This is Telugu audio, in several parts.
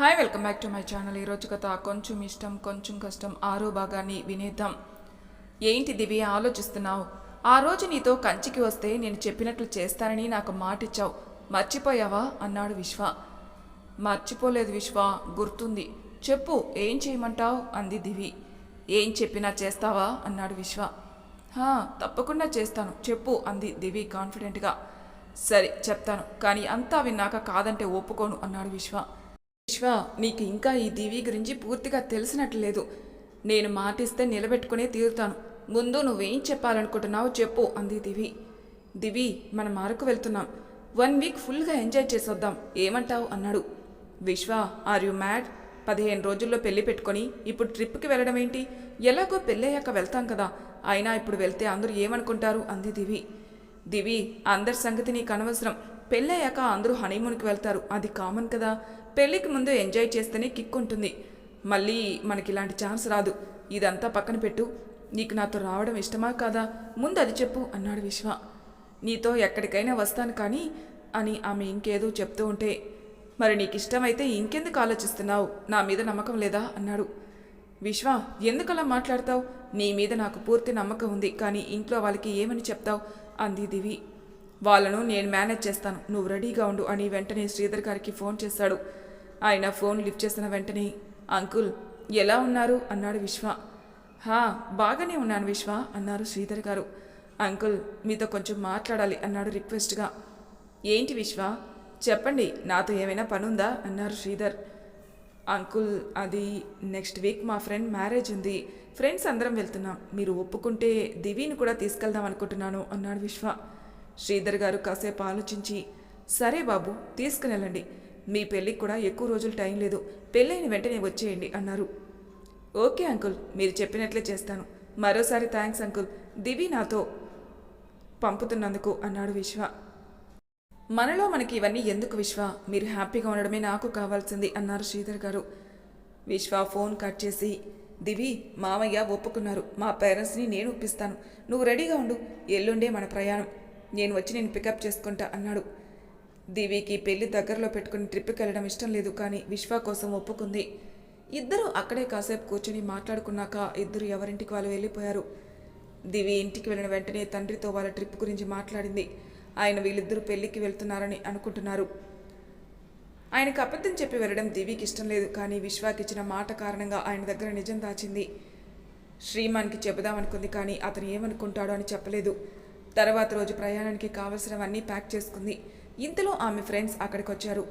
Hi welcome back to my channel ఈరోజు కథ కొంచెం ఇష్టం కొంచెం కష్టం ఆరో భాగాన్ని వినేద్దాం. ఏంటి దివి ఆలోచిస్తున్నావు? ఆ రోజు నీతో కంచికి వస్తే నేను చెప్పినట్లు చేస్తానని నాకు మాటిచ్చావు. మర్చిపోయావా? అన్నాడు విశ్వ. మర్చిపోలేదు విశ్వ గుర్తుంది. చెప్పు ఏం చేయమంటావు? అంది దివి. ఏం చెప్పినా చేస్తావా? అన్నాడు విశ్వ. తప్పకుండా చేస్తాను. చెప్పు అంది దివి కాన్ఫిడెంట్గా. సరే చెప్తాను. కానీ అంతా విన్నాక కాదంటే ఒప్పుకోను అన్నాడు విశ్వ. విశ్వ నీకు ఇంకా ఈ దివి గురించి పూర్తిగా తెలిసినట్లు లేదు నేను మాటిస్తే నిలబెట్టుకునే తీరుతాను. ముందు నువ్వేం చెప్పాలనుకుంటున్నావో చెప్పు అంది దివి. దివి మనం అరకు వెళ్తున్నాం. వన్ వీక్ ఫుల్గా ఎంజాయ్ చేసొద్దాం. ఏమంటావు? అన్నాడు. విశ్వ ఆర్ యు మ్యాడ్? పదిహేను రోజుల్లో పెళ్ళి పెట్టుకొని ఇప్పుడు ట్రిప్కి వెళ్ళడం ఏంటి? ఎలాగో పెళ్ళయ్యాక వెళ్తాం కదా. అయినా ఇప్పుడు వెళ్తే అందరూ ఏమనుకుంటారు? అంది దివి. దివి అందరి సంగతి నీకు అనవసరం. పెళ్ళయ్యాక అందరూ హనీమూన్కి వెళ్తారు. అది కామన్ కదా. పెళ్ళికి ముందు ఎంజాయ్ చేస్తేనే కిక్ ఉంటుంది. మళ్ళీ మనకి ఇలాంటి ఛాన్స్ రాదు. ఇదంతా పక్కన పెట్టు. నీకు నాతో రావడం ఇష్టమా కాదా? ముందు అది చెప్పు అన్నాడు విశ్వ. నీతో ఎక్కడికైనా వస్తాను కానీ అని ఆమె ఇంకేదో చెప్తూ ఉంటే మరి నీకు ఇష్టమైతే ఇంకెందుకు ఆలోచిస్తున్నావు? నా మీద నమ్మకం లేదా? అన్నాడు. విశ్వ ఎందుకలా మాట్లాడతావు? నీ మీద నాకు పూర్తి నమ్మకం ఉంది కానీ ఇంట్లో వాళ్ళకి ఏమని చెప్తావు? అంది దివి. వాళ్ళను నేను మేనేజ్ చేస్తాను. నువ్వు రెడీగా ఉండు అని వెంటనే శ్రీధర్ గారికి ఫోన్ చేశాడు. ఆయన ఫోన్ లిఫ్ట్ చేసిన వెంటనే అంకుల్ ఎలా ఉన్నారు? అన్నాడు విశ్వ. హా బాగానే ఉన్నాను విశ్వ అన్నారు శ్రీధర్ గారు. అంకుల్ మీతో కొంచెం మాట్లాడాలి అన్నాడు రిక్వెస్ట్గా ఏంటి విశ్వ? చెప్పండి నాతో ఏమైనా పనుందా? అన్నారు శ్రీధర్. అంకుల్ అది నెక్స్ట్ వీక్ మా ఫ్రెండ్ మ్యారేజ్ ఉంది. ఫ్రెండ్స్ అందరం వెళ్తున్నాం. మీరు ఒప్పుకుంటే దివిని కూడా తీసుకెళ్దాం అనుకుంటున్నాను అన్నాడు విశ్వ. శ్రీధర్ గారు కాసేపు ఆలోచించి సరే బాబు తీసుకుని వెళ్ళండి. మీ పెళ్ళికి కూడా ఎక్కువ రోజులు టైం లేదు. పెళ్ళైన వెంటనే వచ్చేయండి అన్నారు. ఓకే అంకుల్ మీరు చెప్పినట్లే చేస్తాను. మరోసారి థ్యాంక్స్ అంకుల్. దివి నాతో పంపుతున్నందుకు అన్నాడు విశ్వ. మనలో మనకి ఇవన్నీ ఎందుకు విశ్వ? మీరు హ్యాపీగా ఉండడమే నాకు కావాల్సింది అన్నారు శ్రీధర్ గారు. విశ్వ ఫోన్ కట్ చేసి దివి మామయ్య ఒప్పుకున్నారు. మా పేరెంట్స్ని నేను ఒప్పిస్తాను. నువ్వు రెడీగా ఉండు. ఎల్లుండే మన ప్రయాణం. నేను వచ్చి నేను పికప్ చేసుకుంటా అన్నాడు. దివికి పెళ్ళి దగ్గరలో పెట్టుకుని ట్రిప్కి వెళ్ళడం ఇష్టం లేదు కానీ విశ్వ కోసం ఒప్పుకుంది. ఇద్దరు అక్కడే కాసేపు కూర్చొని మాట్లాడుకున్నాక ఇద్దరు ఎవరింటికి వాళ్ళు వెళ్ళిపోయారు. దివి ఇంటికి వెళ్ళిన వెంటనే తండ్రితో వాళ్ళ ట్రిప్ గురించి మాట్లాడింది. ఆయన వీళ్ళిద్దరూ పెళ్ళికి వెళ్తున్నారని అనుకుంటున్నారు. ఆయనకు అబద్ధం చెప్పి వెళ్ళడం దివికి ఇష్టం లేదు కానీ విశ్వాకి ఇచ్చిన మాట కారణంగా ఆయన దగ్గర నిజం దాచింది. శ్రీమాన్కి చెబుదామనుకుంది కానీ అతను ఏమనుకుంటాడో అని చెప్పలేదు. తర్వాత రోజు ప్రయాణానికి కావలసినవన్నీ ప్యాక్ చేసుకుంది. ఇంతలో ఆమె ఫ్రెండ్స్ అక్కడికి వచ్చారు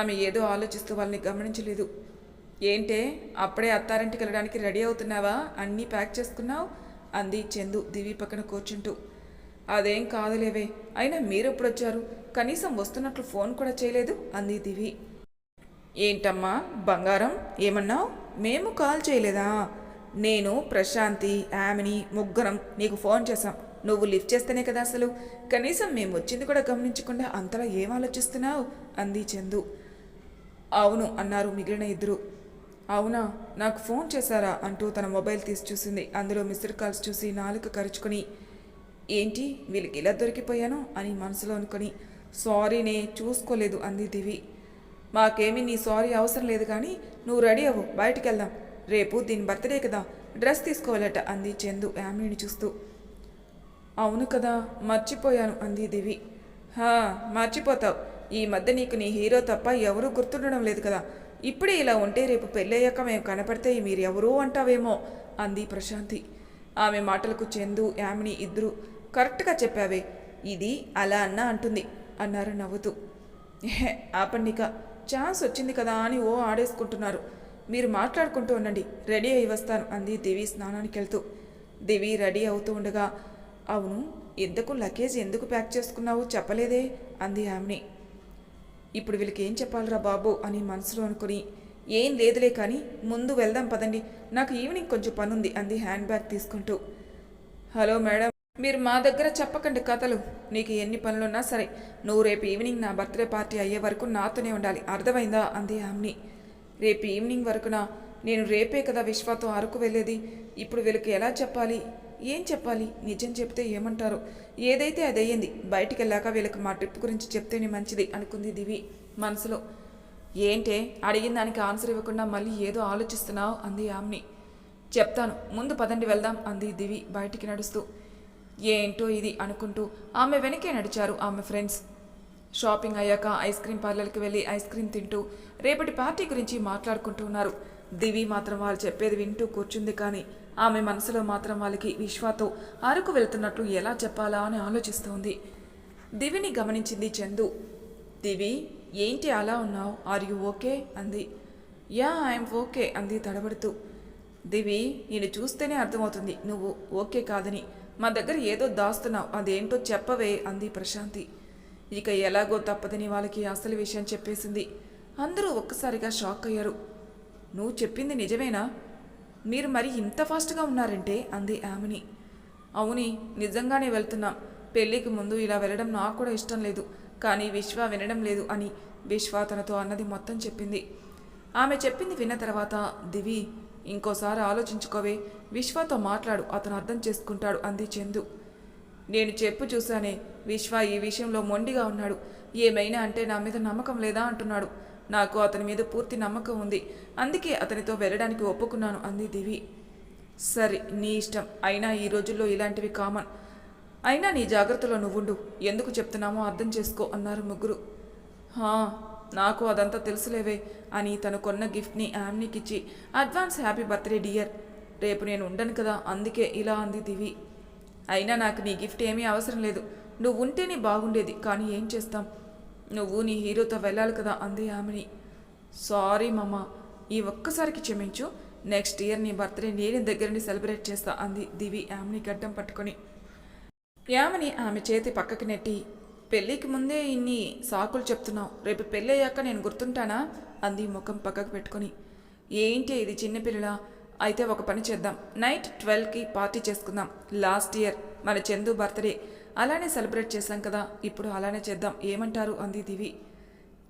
ఆమె ఏదో ఆలోచిస్తూ వాళ్ళని గమనించలేదు. ఏంటే అప్పుడే అత్తారింటికి వెళ్ళడానికి రెడీ అవుతున్నావా? అన్నీ ప్యాక్ చేసుకున్నావు? అంది చందు దివి పక్కన కూర్చుంటూ. అదేం కాదులేవే అయినా మీరెప్పుడు వచ్చారు కనీసం వస్తున్నట్లు ఫోన్ కూడా చేయలేదు అంది దివి. ఏంటమ్మా బంగారం? ఏమన్నావు? మేము కాల్ చేయలేదా? నేను ప్రశాంతి ఆమెని ముగ్గురం నీకు ఫోన్ చేశాం. నువ్వు లిఫ్ట్ చేస్తేనే కదా అసలు. కనీసం మేము వచ్చింది కూడా గమనించకుండా అంతలా ఏం ఆలోచిస్తున్నావు? అంది చందు. అవును అన్నారు మిగిలిన ఇద్దరు. అవునా నాకు ఫోన్ చేశారా? అంటూ తన మొబైల్ తీసి చూసింది. అందులో మిస్డ్ కాల్స్ చూసి నాలుక కరుచుకొని ఏంటి వీళ్ళకి ఇలా దొరికిపోయాను? అని మనసులో అనుకొని సారీనే చూసుకోలేదు అంది దివి. మాకేమీ నీ సారీ అవసరం లేదు కానీ నువ్వు రెడీ అవ్వు బయటికి వెళ్దాం రేపు దీని బర్త్డే కదా డ్రెస్ తీసుకోవాలట అంది చందు యామినిని చూస్తూ. అవును కదా మర్చిపోయాను అంది దివి. హా మర్చిపోతావు. ఈ మధ్య నీకు నీ హీరో తప్ప ఎవరూ గుర్తుండడం లేదు కదా. ఇప్పుడే ఇలా ఉంటే రేపు పెళ్ళయ్యాక మేము కనపడితే మీరు ఎవరూ అంటావేమో అంది ప్రశాంతి. ఆమె మాటలకు చందు యామిని ఇద్దరు కరెక్ట్గా చెప్పావే. ఇది అలా అన్న అంటుంది అన్నారు నవ్వుతూ. "ఎహె, ఆపండిక ఛాన్స్ వచ్చింది కదా అని ఓ ఆడేసుకుంటున్నారు. మీరు మాట్లాడుకుంటూ ఉండండి రెడీ అయి వస్తాను అంది దివి స్నానానికి వెళ్తూ దివి రెడీ అవుతూ ఉండగా అవును ఇంతకు లగేజ్ ఎందుకు ప్యాక్ చేసుకున్నావు చెప్పలేదే అంది ఆమెని. ఇప్పుడు వీళ్ళకి ఏం చెప్పాలిరా బాబు అని మనసులో అనుకుని ఏం లేదులే కానీ ముందు వెళ్దాం పదండి నాకు ఈవినింగ్ కొంచెం పనుంది అంది హ్యాండ్ బ్యాగ్ తీసుకుంటూ. హలో మేడం మీరు మా దగ్గర చెప్పకండి కథలు నీకు ఎన్ని పనులున్నా సరే నువ్వు రేపు ఈవినింగ్ నా బర్త్డే పార్టీ అయ్యే వరకు నాతోనే ఉండాలి అర్థమైందా అంది ఆమ్ని. రేపు ఈవినింగ్ వరకున నేను రేపే కదా విశ్వాతో అరకు వెళ్ళేది ఇప్పుడు వీళ్ళకి ఎలా చెప్పాలి? ఏం చెప్పాలి? నిజం చెప్తే ఏమంటారు? ఏదైతే అది అయ్యింది బయటికి వెళ్ళాక వీళ్ళకి మా ట్రిప్ గురించి చెప్తేనే మంచిది అనుకుంది దివి మనసులో. ఏంటే? అడిగిన దానికి ఆన్సర్ ఇవ్వకుండా మళ్ళీ ఏదో ఆలోచిస్తున్నావు? అంది యామ్ని. చెప్తాను ముందు పదండి వెళ్దాం అంది దివి బయటికి నడుస్తూ. ఏంటో ఇది అనుకుంటూ ఆమె వెనకే నడిచారు ఆమె ఫ్రెండ్స్. షాపింగ్ అయ్యాక ఐస్ క్రీమ్ పార్లర్కి వెళ్ళి ఐస్ క్రీమ్ తింటూ రేపటి పార్టీ గురించి మాట్లాడుకుంటూ ఉన్నారు. దివి మాత్రం వాళ్ళు చెప్పేది వింటూ కూర్చుంది కానీ ఆమె మనసులో మాత్రం వాళ్ళకి విశ్వాతో అరకు వెళ్తున్నట్లు ఎలా చెప్పాలా అని ఆలోచిస్తోంది. దివిని గమనించింది చందు. దివి ఏంటి అలా ఉన్నావు? ఆర్ యు ఓకే అంది. యా ఐఎమ్ ఓకే అంది తడబడుతూ. దివి నేను చూస్తేనే అర్థమవుతుంది నువ్వు ఓకే కాదని. మా దగ్గర ఏదో దాస్తున్నావు అదేంటో చెప్పవే అంది ప్రశాంతి. ఇక ఎలాగో తప్పదని వాళ్ళకి అసలు విషయం చెప్పేసింది. అందరూ ఒక్కసారిగా షాక్ అయ్యారు. నువ్వు చెప్పింది నిజమేనా? మీరు మరి ఇంత ఫాస్ట్గా ఉన్నారంటే? అంది ఆమెని. అవుని నిజంగానే వెళ్తున్నాం. పెళ్ళికి ముందు ఇలా వెళ్ళడం నాకు కూడా ఇష్టం లేదు. కానీ విశ్వ వినడం లేదు అని విశ్వ తనతో అన్నది మొత్తం చెప్పింది. ఆమె చెప్పింది విన్న తర్వాత దివి ఇంకోసారి ఆలోచించుకోవే. విశ్వతో మాట్లాడు అతను అర్థం చేసుకుంటాడు అంది చందు. నేను చెప్పు చూశానే విశ్వ ఈ విషయంలో మొండిగా ఉన్నాడు. ఏమైనా అంటే నా మీద నమ్మకం లేదా? అంటున్నాడు. నాకు అతని మీద పూర్తి నమ్మకం ఉంది. అందుకే అతనితో వెళ్ళడానికి ఒప్పుకున్నాను అంది దివి. సరే నీ ఇష్టం. అయినా ఈ రోజుల్లో ఇలాంటివి కామన్. అయినా నీ జాగ్రత్తలో నువ్వుండు. ఎందుకు చెప్తున్నామో అర్థం చేసుకో అన్నారు ముగ్గురు. హా నాకు అదంతా తెలుసులేవే అని తను కొన్న గిఫ్ట్ని యామ్నికి ఇచ్చి అడ్వాన్స్ హ్యాపీ బర్త్డే డియర్ రేపు నేను ఉండను కదా అందుకే ఇలా అంది దివి. అయినా నాకు నీ గిఫ్ట్ ఏమీ అవసరం లేదు. నువ్వు ఉంటేనే బాగుండేది కానీ ఏం చేస్తాం? నువ్వు నీ హీరోతో వెళ్ళాలి కదా అంది ఆమెని. సారీ మమ్మ ఈ ఒక్కసారికి క్షమించు. నెక్స్ట్ ఇయర్ నీ బర్త్డే నేను దగ్గరుండి సెలబ్రేట్ చేస్తా అంది దివి ఆమెని గడ్డం పట్టుకొని. యామని ఆమె చేతి పక్కకి నెట్టి పెళ్ళికి ముందే ఇన్ని సాకులు చెప్తున్నావు. రేపు పెళ్ళయ్యాక నేను గుర్తుంటానా? అంది ముఖం పక్కకు పెట్టుకొని. ఏంటి ఇది చిన్నపిల్లల అయితే ఒక పని చేద్దాం. నైట్ ట్వెల్వ్కి పార్టీ చేసుకుందాం. లాస్ట్ ఇయర్ మన చందు బర్త్డే. అలానే సెలబ్రేట్ చేశాం కదా ఇప్పుడు అలానే చేద్దాం. ఏమంటారు? అంది దివి.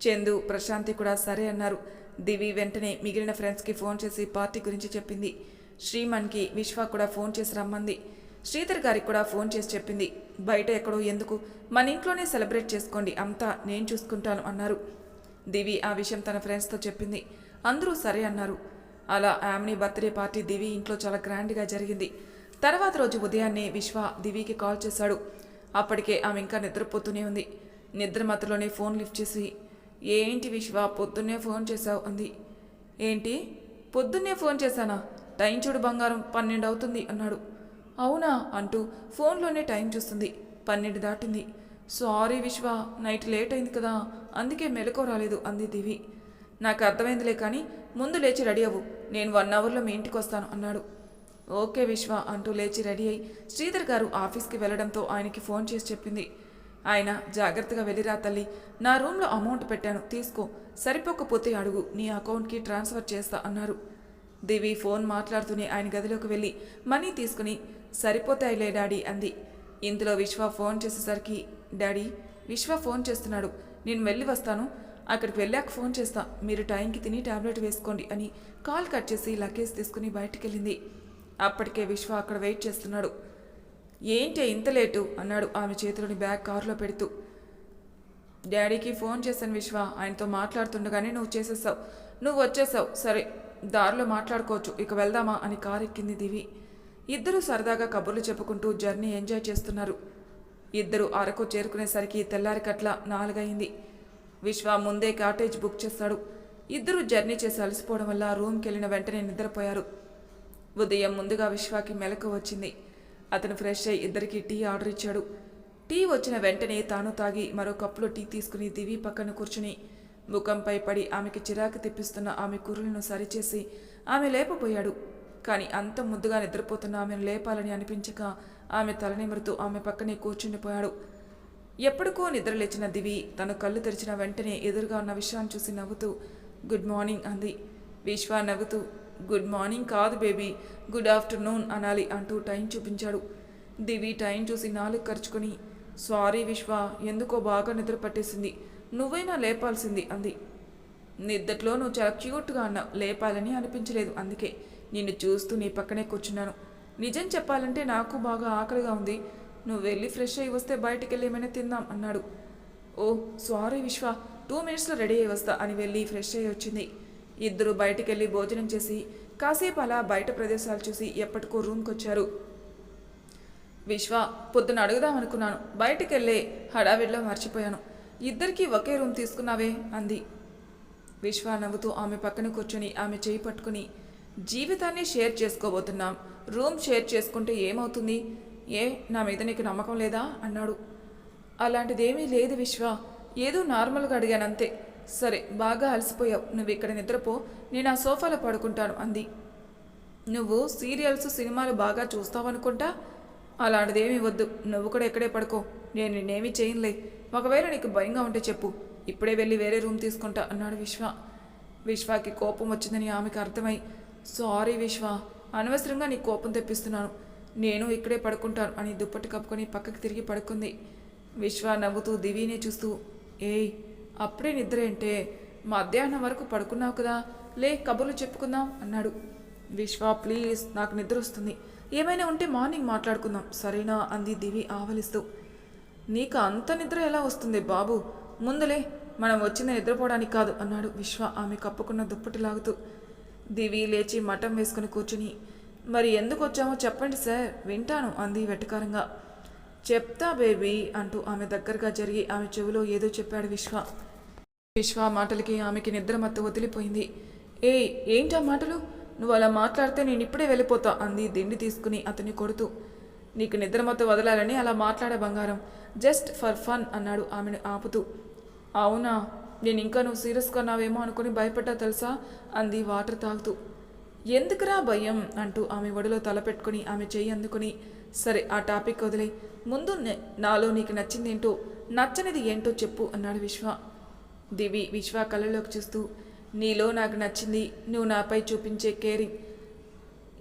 చందు ప్రశాంతి కూడా సరే అన్నారు. దివి వెంటనే మిగిలిన ఫ్రెండ్స్కి ఫోన్ చేసి పార్టీ గురించి చెప్పింది. శ్రీమన్కి విశ్వ కూడా ఫోన్ చేసి రమ్మంది. శ్రీధర్ గారికి కూడా ఫోన్ చేసి చెప్పింది. బయట ఎక్కడో ఎందుకు? మన ఇంట్లోనే సెలబ్రేట్ చేసుకోండి. అంతా నేను చూసుకుంటాను అన్నారు. దివి ఆ విషయం తన ఫ్రెండ్స్తో చెప్పింది. అందరూ సరే అన్నారు. అలా ఆమెని బర్త్డే పార్టీ దివి ఇంట్లో చాలా గ్రాండ్గా జరిగింది. తర్వాత రోజు ఉదయాన్నే విశ్వ దివికి కాల్ చేశాడు. అప్పటికే ఆమె ఇంకా నిద్రపోతూనే ఉంది. నిద్ర మాత్రలోనే ఫోన్ లిఫ్ట్ చేసి ఏంటి విశ్వ పొద్దున్నే ఫోన్ చేశావు? అంది. ఏంటి? పొద్దున్నే ఫోన్ చేశానా? టైం చూడు బంగారం పన్నెండు అవుతుంది అన్నాడు. అవునా? అంటూ ఫోన్లోనే టైం చూస్తుంది. పన్నెండు దాటింది. సారీ విశ్వ నైట్ లేట్ అయింది కదా అందుకే మెలకు రాలేదు అంది దివి. నాకు అర్థమైందిలే కానీ ముందు లేచి రెడీ అవ్వు. నేను వన్ అవర్లో మీ ఇంటికి వస్తాను అన్నాడు. ఓకే విశ్వ అంటూ లేచి రెడీ అయి శ్రీధర్ గారు ఆఫీస్కి వెళ్ళడంతో ఆయనకి ఫోన్ చేసి చెప్పింది. ఆయన జాగ్రత్తగా వెళ్ళిరా తల్లి. నా రూమ్లో అమౌంట్ పెట్టాను. తీసుకో. సరిపోకపోతే అడుగు. నీ అకౌంట్కి ట్రాన్స్ఫర్ చేస్తా అన్నారు. దివి ఫోన్ మాట్లాడుతూనే ఆయన గదిలోకి వెళ్ళి మనీ తీసుకుని సరిపోతాయిలే డాడీ అంది. ఇందులో విశ్వ ఫోన్ చేసేసరికి డాడీ విశ్వ ఫోన్ చేస్తున్నాడు. నేను వెళ్ళి వస్తాను. అక్కడికి వెళ్ళాక ఫోన్ చేస్తా. మీరు టైంకి తిని టాబ్లెట్ వేసుకోండి అని కాల్ కట్ చేసి లగేజ్ తీసుకుని బయటికి వెళ్ళింది అప్పటికే విశ్వ అక్కడ వెయిట్ చేస్తున్నాడు. ఏంటి ఇంత లేటు? అన్నాడు ఆమె చేతిలోని బ్యాగ్ కారులో పెడుతూ. డాడీకి ఫోన్ చేశాను విశ్వ. ఆయనతో మాట్లాడుతుండగానే నువ్వు చేసేసావు. నువ్వు వచ్చేసావు. సరే దారిలో మాట్లాడుకోవచ్చు. ఇక వెళ్దామా? అని కారు ఎక్కింది దివి. ఇద్దరు సరదాగా కబుర్లు చెప్పుకుంటూ జర్నీ ఎంజాయ్ చేస్తున్నారు. ఇద్దరు అరకు చేరుకునేసరికి తెల్లారికట్ల నాలుగైంది విశ్వ ముందే కాటేజ్ బుక్ చేస్తాడు. ఇద్దరు జర్నీ చేసి అలసిపోవడం వల్ల రూమ్కి వెళ్ళిన వెంటనే నిద్రపోయారు. ఉదయం ముందుగా విశ్వాకి మెలకు వచ్చింది. అతను ఫ్రెష్ అయి ఇద్దరికి టీ ఆర్డర్ ఇచ్చాడు. టీ వచ్చిన వెంటనే తాను తాగి మరో కప్పులో టీ తీసుకుని దివి పక్కన కూర్చుని ముఖంపై పడి ఆమెకి చిరాకు తెప్పిస్తున్న ఆమె కూరలను సరిచేసి ఆమె లేపబోయాడు. కానీ అంత ముద్దుగా నిద్రపోతున్న ఆమెను లేపాలని అనిపించక ఆమె తలనిమరుతూ ఆమె పక్కనే కూర్చుండిపోయాడు. ఎప్పటికో నిద్రలేచిన దివి తను కళ్ళు తెరిచిన వెంటనే ఎదురుగా ఉన్న విశ్వాన్ని చూసి నవ్వుతూ గుడ్ మార్నింగ్ అంది. విశ్వ నవ్వుతూ గుడ్ మార్నింగ్ కాదు బేబీ గుడ్ ఆఫ్టర్నూన్ అనాలి అంటూ టైం చూపించాడు. దివి టైం చూసి నాలుగు ఖర్చుకొని సారీ విశ్వ ఎందుకో బాగా నిద్ర పట్టేసింది నువ్వైనా లేపాల్సింది అంది. నిద్దట్లో నువ్వు చాలా క్యూట్గా అన్నావు లేపాలని అనిపించలేదు అందుకే నిన్ను చూస్తూ నీ పక్కనే కూర్చున్నాను. నిజం చెప్పాలంటే నాకు బాగా ఆకలిగా ఉంది నువ్వు వెళ్ళి ఫ్రెష్ అయ్యి వస్తే బయటికి వెళ్ళి ఏమైనా తిందాం అన్నాడు. ఓ సారీ విశ్వ టూ మినిట్స్లో రెడీ అయ్యి వస్తా అని వెళ్ళి ఫ్రెష్ అయ్యి వచ్చింది. ఇద్దరు బయటికి వెళ్ళి భోజనం చేసి కాసేపు అలా బయట ప్రదేశాలు చూసి ఎప్పటికో రూమ్కి వచ్చారు విశ్వ పొద్దున అడుగుదామనుకున్నాను బయటికెళ్ళే బయటికి వెళ్ళే హడావిడిలో మర్చిపోయాను. ఇద్దరికీ ఒకే రూమ్ తీసుకున్నావే అంది. విశ్వ నవ్వుతూ ఆమె పక్కన కూర్చొని ఆమె చేయి పట్టుకుని జీవితాన్ని షేర్ చేసుకోబోతున్నాం. రూమ్ షేర్ చేసుకుంటే ఏమవుతుంది? ఏ నా మీద నీకు నమ్మకం లేదా? అన్నాడు. అలాంటిదేమీ లేదు విశ్వ. ఏదో నార్మల్గా అడిగాను అంతే. సరే బాగా అలసిపోయావు. నువ్వు ఇక్కడ నిద్రపో. నేను ఆ సోఫాలో పడుకుంటాను అంది. నువ్వు సీరియల్స్ సినిమాలు బాగా చూస్తావనుకుంటా అలాంటిదేమీ వద్దు. నువ్వు కూడా ఎక్కడే పడుకో. నేను నిన్నేమీ చేయనులే. ఒకవేళ నీకు భయంగా ఉంటే చెప్పు. ఇప్పుడే వెళ్ళి వేరే రూమ్ తీసుకుంటా అన్నాడు విశ్వ. విశ్వకి కోపం వచ్చిందని ఆమెకు అర్థమై సారీ విశ్వ. అనవసరంగా నీ కోపం తెప్పిస్తున్నాను. నేను ఇక్కడే పడుకుంటాను అని దుప్పటి కప్పుకొని పక్కకి తిరిగి పడుకుంది. విశ్వ నవ్వుతూ దివినే చూస్తూ ఏయ్ అప్పుడే నిద్ర ఏంటే మధ్యాహ్నం వరకు పడుకున్నావు కదా లే కబుర్లు చెప్పుకుందాం అన్నాడు. విశ్వ ప్లీజ్ నాకు నిద్ర వస్తుంది. ఏమైనా ఉంటే మార్నింగ్ మాట్లాడుకుందాం సరేనా? అంది దివి ఆవలిస్తూ. నీకు అంత నిద్ర ఎలా వస్తుంది బాబు? ముందులే మనం వచ్చింది నిద్రపోవడానికి కాదు అన్నాడు విశ్వ ఆమె కప్పుకున్న దుప్పటి లాగుతూ. దివి లేచి మఠం వేసుకుని కూర్చుని మరి ఎందుకు వచ్చామో చెప్పండి సార్ వింటాను అంది వెటకారంగా. చెప్తా బేబీ అంటూ ఆమె దగ్గరగా జరిగి ఆమె చెవిలో ఏదో చెప్పాడు విశ్వ. విశ్వ మాటలకి ఆమెకి నిద్ర మత్త వదిలిపోయింది. ఏ ఏంటా మాటలు? నువ్వు అలా మాట్లాడితే నేను ఇప్పుడే వెళ్ళిపోతా అంది దిండి తీసుకుని అతన్ని కొడుతూ. నీకు నిద్ర మత్త వదలాలని అలా మాట్లాడే బంగారం. జస్ట్ ఫర్ ఫన్ అన్నాడు ఆమెను ఆపుతూ. అవునా? నేను ఇంకా నువ్వు సీరియస్గా కొన్నావేమో అనుకుని భయపడ్డా తెలుసా? అంది వాటర్ తాగుతూ. ఎందుకురా భయం? అంటూ ఆమె ఒడిలో తలపెట్టుకుని ఆమె చెయ్యి అందుకుని. సరే ఆ టాపిక్ వదిలే ముందు నాలో నీకు నచ్చిందేంటో నచ్చనిది ఏంటో చెప్పు అన్నాడు విశ్వ. దివి విశ్వ కళ్ళలోకి చూస్తూ నీలో నాకు నచ్చింది నువ్వు నాపై చూపించే కేరింగ్.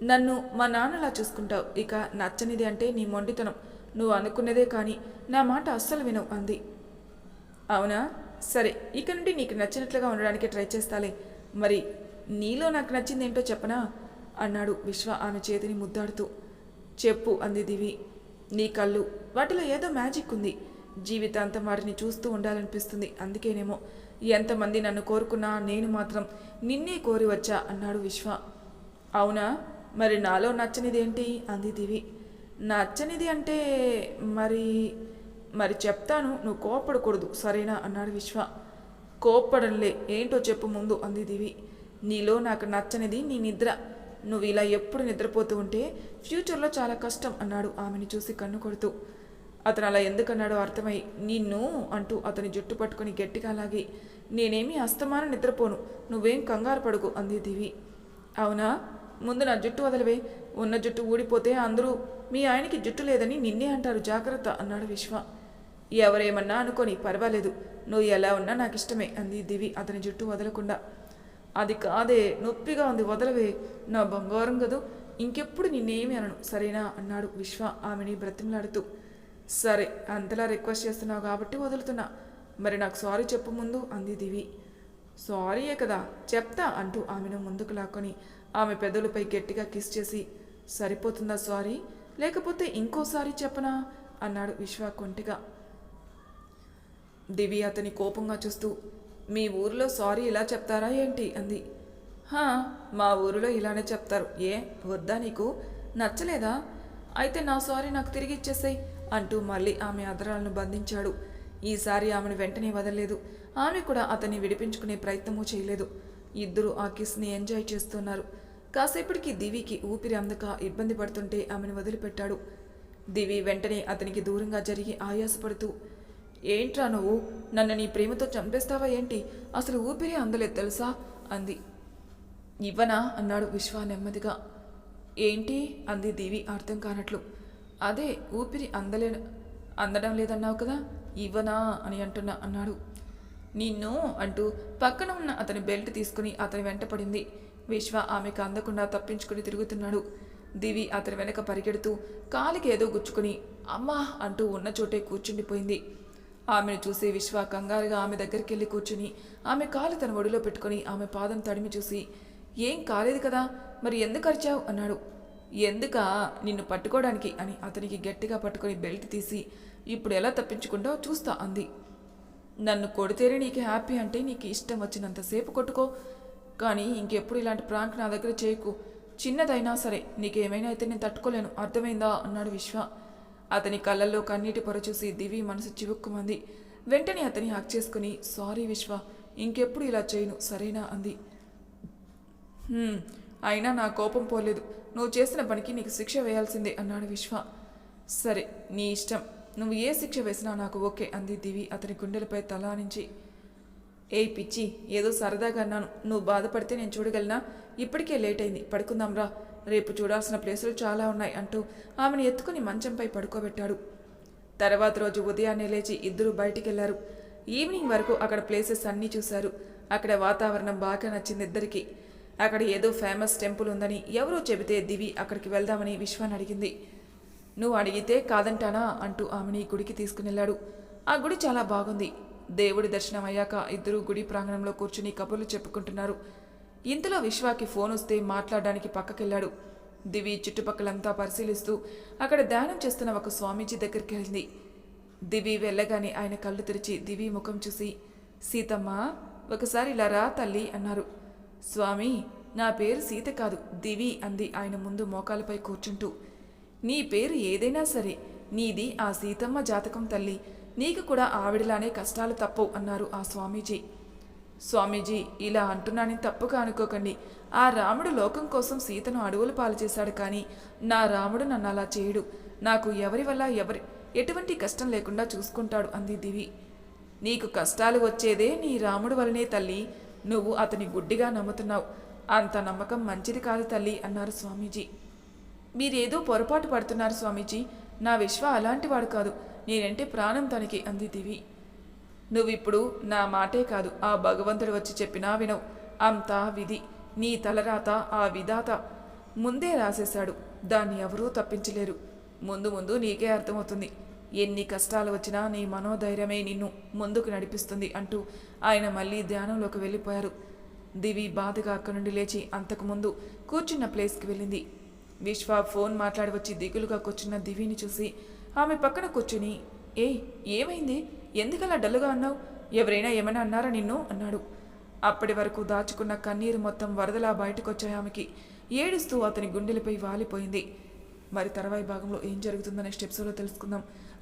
నన్ను మా నాన్నలా చూసుకుంటావు. ఇక నచ్చనిది అంటే నీ మొండితనం. నువ్వు అనుకున్నదే కానీ నా మాట అస్సలు వినవు అంది. అవునా? సరే ఇక నుండి నీకు నచ్చినట్లుగా ఉండడానికి ట్రై చేస్తాలే. మరి నీలో నాకు నచ్చింది ఏంటో చెప్పనా? అన్నాడు విశ్వ ఆమె చేతిని ముద్దాడుతూ. చెప్పు అంది దివి. నీ కళ్ళు వాటిలో ఏదో మ్యాజిక్ ఉంది. జీవితాంతం వాటిని చూస్తూ ఉండాలనిపిస్తుంది. అందుకేనేమో ఎంతమంది నన్ను కోరుకున్నా నేను మాత్రం నిన్నే కోరి వచ్చా అన్నాడు విశ్వ. అవునా? మరి నాలో నచ్చనిదేంటి? అంది దివి. నచ్చనిది అంటే మరి మరి చెప్తాను నువ్వు కోప్పడకూడదు సరేనా? అన్నాడు విశ్వ. కోప్పడంలే ఏంటో చెప్పు ముందు అంది దివి. నీలో నాకు నచ్చనిది నీ నిద్ర. నువ్వు ఇలా ఎప్పుడు నిద్రపోతూ ఉంటే ఫ్యూచర్లో చాలా కష్టం అన్నాడు ఆమెని చూసి కన్ను కొడుతూ. అతను అలా ఎందుకన్నాడో అర్థమై నిన్ను అంటూ అతని జుట్టు పట్టుకొని గట్టిగా అలాగి నేనేమీ అస్తమానం నిద్రపోను నువ్వేం కంగారు పడుకు అంది దివి. అవునా? ముందు నా జుట్టు వదలవే ఉన్న జుట్టు ఊడిపోతే అందరూ మీ ఆయనకి జుట్టు లేదని నిన్నే అంటారు జాగ్రత్త అన్నాడు విశ్వ. ఎవరేమన్నా అనుకోని పర్వాలేదు నువ్వు ఎలా ఉన్నా నాకు ఇష్టమే అంది దివి అతని జుట్టు వదలకుండా. అది కాదే నొప్పిగా ఉంది వదలవే నా బంగారం కదూ ఇంకెప్పుడు నిన్నేమి అనను సరేనా? అన్నాడు విశ్వ ఆమెని బ్రతిమలాడుతూ. సరే అంతలా రిక్వెస్ట్ చేస్తున్నావు కాబట్టి వదులుతున్నా. మరి నాకు సారీ చెప్పు ముందు అంది దివి. సారీయే కదా చెప్తా అంటూ ఆమెను ముందుకు లాక్కొని ఆమె పెదవులపై గట్టిగా కిస్ చేసి సరిపోతుందా సారీ లేకపోతే ఇంకోసారి చెప్పనా? అన్నాడు విశ్వ కొంటిగా. దివి అతని కోపంగా చూస్తూ మీ ఊరిలో సారీ ఇలా చెప్తారా ఏంటి? అంది. హా మా ఊరిలో ఇలానే చెప్తారు. ఏ వద్దా నీకు? నచ్చలేదా? అయితే నా సారీ నాకు తిరిగి ఇచ్చేసాయి. అంటూ మళ్ళీ ఆమె అదరాలను బంధించాడు. ఈసారి ఆమెను వెంటనే వదలలేదు. ఆమె కూడా అతన్ని విడిపించుకునే ప్రయత్నమూ చేయలేదు. ఇద్దరు ఆ కిస్ని ఎంజాయ్ చేస్తున్నారు. కాసేపటికి దివికి ఊపిరి అందక ఇబ్బంది పడుతుంటే ఆమెను వదిలిపెట్టాడు. దివి వెంటనే అతనికి దూరంగా జరిగి ఆయాసపడుతూ ఏంట్రా నువ్వు? నన్ను నీ ప్రేమతో చంపేస్తావా ఏంటి? అసలు ఊపిరి అందలేదు తెలుసా? అంది. ఇవ్వనా? అన్నాడు విశ్వ నెమ్మదిగా. ఏంటి? అంది దేవి అర్థం కానట్లు. అదే ఊపిరి అందలే అందడం లేదన్నావు కదా ఇవ్వనా అని అంటున్నా అన్నాడు. నిన్ను అంటూ పక్కన ఉన్న అతని బెల్ట్ తీసుకుని అతని వెంట పడింది. విశ్వ ఆమెకు అందకుండా తప్పించుకుని తిరుగుతున్నాడు. దివి అతని వెనక పరిగెడుతూ కాలికి ఏదో గుచ్చుకుని అమ్మా అంటూ ఉన్న చోటే కూర్చుండిపోయింది. ఆమెను చూసి విశ్వ కంగారుగా ఆమె దగ్గరికి వెళ్ళి కూర్చుని ఆమె కాలు తన ఒడిలో పెట్టుకుని ఆమె పాదం తడిమి చూసి ఏం కాలేదు కదా మరి ఎందుకు అరిచావు? అన్నాడు. ఎందుక నిన్ను పట్టుకోవడానికి అని అతనికి గట్టిగా పట్టుకొని బెల్ట్ తీసి ఇప్పుడు ఎలా తప్పించుకుంటావో చూస్తా అంది. నన్ను కొడితేనే నీకు హ్యాపీ అంటే నీకు ఇష్టం వచ్చినంతసేపు కొట్టుకో కానీ ఇంకెప్పుడు ఇలాంటి ప్రాంక్ నా దగ్గర చేయకు. చిన్నదైనా సరే నీకేమైనా అయితే నేను తట్టుకోలేను. అర్థమైందా? అన్నాడు విశ్వ. అతని కళ్ళల్లో కన్నీటి పొరచూసి దివి మనసు చివుక్కుమంది. వెంటనే అతని హక్ చేసుకుని సారీ విశ్వ ఇంకెప్పుడు ఇలా చేయను సరేనా? అంది. అయినా నా కోపం పోలేదు. నువ్వు చేసిన పనికి నీకు శిక్ష వేయాల్సిందే అన్నాడు విశ్వ. సరే నీ ఇష్టం. నువ్వు ఏ శిక్ష వేసినా నాకు ఓకే అంది దివి అతని గుండెలపై తలానించి. ఏ పిచ్చి ఏదో సరదాగా అన్నాను. నువ్వు బాధపడితే నేను చూడగలనా? ఇప్పటికే లేట్ అయింది పడుకుందాంరా రేపు చూడాల్సిన ప్లేసులు చాలా ఉన్నాయి అంటూ ఆమెను ఎత్తుకుని మంచంపై పడుకోబెట్టాడు. తర్వాత రోజు ఉదయాన్నే లేచి ఇద్దరు బయటికెళ్ళారు. ఈవినింగ్ వరకు అక్కడ ప్లేసెస్ అన్నీ చూశారు. అక్కడ వాతావరణం బాగా నచ్చింది ఇద్దరికి. అక్కడ ఏదో ఫేమస్ టెంపుల్ ఉందని ఎవరో చెబితే దివి అక్కడికి వెళ్దామని విశ్వాన్ని అడిగింది. నువ్వు అడిగితే కాదంటానా? అంటూ ఆమెని గుడికి తీసుకునెళ్ళాడు ఆ గుడి చాలా బాగుంది. దేవుడి దర్శనం అయ్యాక ఇద్దరు గుడి ప్రాంగణంలో కూర్చుని కబుర్లు చెప్పుకుంటున్నారు. ఇంతలో విశ్వాకి ఫోన్ వస్తే మాట్లాడడానికి పక్కకెళ్ళాడు. దివి చుట్టుపక్కలంతా పరిశీలిస్తూ అక్కడ ధ్యానం చేస్తున్న ఒక స్వామీజీ దగ్గరికి వెళ్ళింది. దివి వెళ్ళగానే ఆయన కళ్ళు తెరిచి దివి ముఖం చూసి సీతమ్మ ఒకసారి ఇలా రా తల్లి అన్నారు. స్వామి నా పేరు సీత కాదు దివి అంది ఆయన ముందు మోకాలపై కూర్చుంటూ. నీ పేరు ఏదైనా సరే నీది ఆ సీతమ్మ జాతకం తల్లి. నీకు కూడా ఆవిడలానే కష్టాలు తప్పవు అన్నారు ఆ స్వామీజీ. స్వామీజీ ఇలా అంటున్నానని తప్పుగా అనుకోకండి. ఆ రాముడు లోకం కోసం సీతను అడవులు పాలు చేశాడు కానీ నా రాముడు నన్ను అలా చేయడు. నాకు ఎవరి వల్ల ఎవరి ఎటువంటి కష్టం లేకుండా చూసుకుంటాడు అంది దివి. నీకు కష్టాలు వచ్చేదే నీ రాముడు వలనే తల్లి. నువ్వు అతని గుడ్డిగా నమ్ముతున్నావు. అంత నమ్మకం మంచిది కాదు తల్లి అన్నారు స్వామీజీ. మీరేదో పొరపాటు పడుతున్నారు స్వామీజీ. నా విశ్వ అలాంటివాడు కాదు. నేనంటే ప్రాణం తనకి అంది దివి. నువ్విప్పుడు నా మాటే కాదు ఆ భగవంతుడు వచ్చి చెప్పినా వినవు. అంతా విధి నీ తలరాత ఆ విధాత. ముందే రాసేశాడు దాన్ని ఎవరూ తప్పించలేరు. ముందు ముందు నీకే అర్థమవుతుంది. ఎన్ని కష్టాలు వచ్చినా నీ మనోధైర్యమే నిన్ను ముందుకు నడిపిస్తుంది అంటూ ఆయన మళ్ళీ ధ్యానంలోకి వెళ్ళిపోయారు. దివి బాధగా అక్కడి నుండి లేచి అంతకుముందు కూర్చున్న ప్లేస్కి వెళ్ళింది. విశ్వ ఫోన్ మాట్లాడి వచ్చి దిగులుగా కూర్చున్న దివిని చూసి ఆమె పక్కన కూర్చుని ఏ ఏమైంది? ఎందుకలా డల్లుగా అన్నావు? ఎవరైనా ఏమైనా అన్నారా నిన్ను? అన్నాడు. అప్పటి వరకు దాచుకున్న కన్నీరు మొత్తం వరదలా బయటకొచ్చాయి ఆమెకి. ఏడుస్తూ అతని గుండెలపై వాలిపోయింది. మరి తర్వాయి భాగంలో ఏం జరుగుతుందనే స్టెప్స్లో తెలుసుకుందాం.